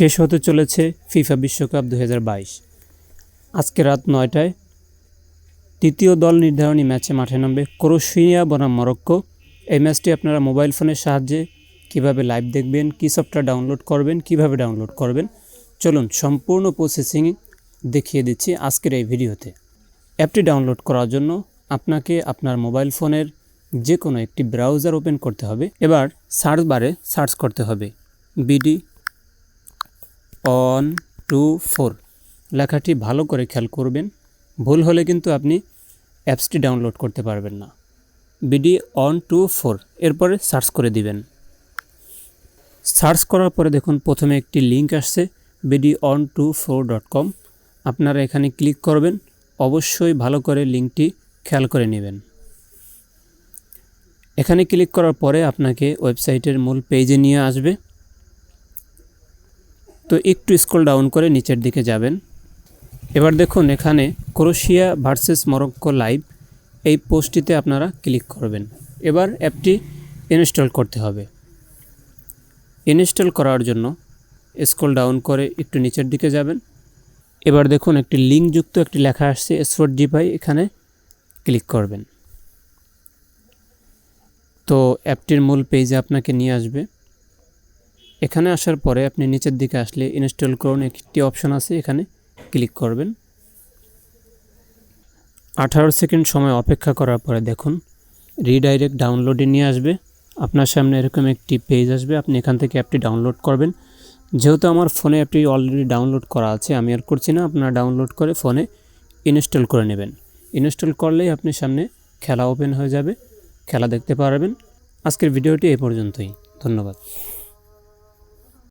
শেষ হতে চলেছে ফিফা বিশ্বকাপ দু হাজার বাইশ। আজকে রাত নয়টায় তৃতীয় দল নির্ধারণী ম্যাচে মাঠে নামবে ক্রোশিয়া, বনাম মরক্কো। এই ম্যাচটি আপনারা মোবাইল ফোনের সাহায্যে কীভাবে লাইভ দেখবেন, কী সফটওয়্যার ডাউনলোড করবেন, কীভাবে ডাউনলোড করবেন, চলুন সম্পূর্ণ প্রসেসিং দেখিয়ে দিচ্ছি আজকের এই ভিডিওতে। অ্যাপটি ডাউনলোড করার জন্য আপনাকে আপনার মোবাইল ফোনের যে কোনো একটি ব্রাউজার ওপেন করতে হবে। এবার সার্চ বারে সার্চ করতে হবে বিডি অন টু, ফোর। লেখাটি ভালো করে খেয়াল করবেন। ভুল হলে কিন্তু আপনি অ্যাপসটি ডাউনলোড করতে পারবেন না। বিডি ওয়ান, টু, ফোর এরপরে সার্চ করে দিবেন। সার্চ করার পরে দেখুন প্রথমে একটি লিঙ্ক আসছে BD one two, four dot com. আপনারা এখানে ক্লিক করবেন। অবশ্যই ভালো করে লিঙ্কটি খেয়াল করে নেবেন। এখানে ক্লিক করার পরে আপনাকে ওয়েবসাইটের মূল পেজে নিয়ে আসবে। তো একটু স্ক্রল ডাউন করে নিচের দিকে যাবেন। এবার দেখুন এখানে ক্রোশিয়া ভার্সেস মরক্কো লাইভ এই পোস্টটিতে আপনারা ক্লিক করবেন। এবার অ্যাপটি ইনস্টল করতে হবে। ইনস্টল করার জন্য স্ক্রল ডাউন করে একটু নিচের দিকে যাবেন। এবার দেখুন একটি লিঙ্কযুক্ত একটি লেখা আসছে এসফোর্ট জিপাই এখানে ক্লিক করবেন। তো অ্যাপটির মূল পেজে আপনাকে নিয়ে আসবে। এখানে আসার পরে আপনি নিচের দিকে আসলে ইনস্টল করুন, একটি অপশন আছে, এখানে ক্লিক করবেন। আঠারো সেকেন্ড সময় অপেক্ষা করার পরে দেখুন রিডাইরেক্ট ডাউনলোডে নিয়ে আসবে। আপনার সামনে এরকম একটি পেজ আসবে, আপনি এখান থেকে অ্যাপটি ডাউনলোড করবেন। যেহেতু আমার ফোনে অ্যাপটি অলরেডি ডাউনলোড করা আছে, আমি আর করছি না, আপনারা ডাউনলোড করে ফোনে ইনস্টল করে নেবেন। ইনস্টল করলেই আপনি সামনে খেলা ওপেন হয়ে যাবে, খেলা দেখতে পারবেন। আজকের ভিডিওটি এই পর্যন্তই, ধন্যবাদ।